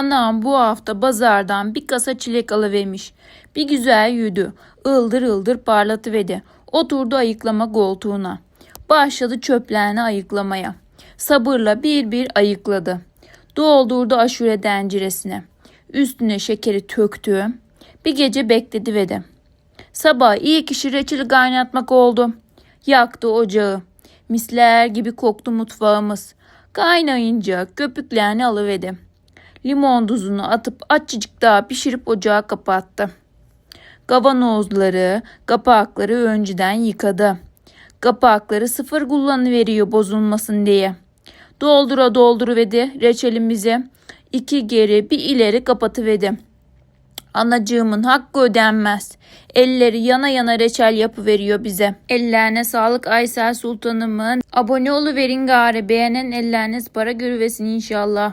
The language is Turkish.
Anam bu hafta bazardan bir kasa çilek alıvermiş. Bir güzel yüdü. Ildır ıldır parlatıverdi. Oturdu ayıklama koltuğuna. Başladı çöplerini ayıklamaya. Sabırla bir bir ayıkladı. Doldurdu aşure denciresine. Üstüne şekeri töktü. Bir gece bekledi ve de. Sabah iyi kişi reçeli kaynatmak oldu. Yaktı ocağı. Misler gibi koktu mutfağımız. Kaynayınca köpüklerini alıverdi. Limon tuzunu atıp açıcık daha pişirip ocağı kapattı. Kavanozları, kapakları önceden yıkadı. Kapakları sıfır kullanıveriyor bozulmasın diye. Doldura dolduruvedi reçelimizi. iki geri bir ileri kapatıverdi. Anacığımın hakkı ödenmez. Elleri yana yana reçel yapıveriyor bize. Ellerine sağlık Aysel Sultanımın. Abone oluverin gari. Beğenen elleriniz para görüvesin inşallah.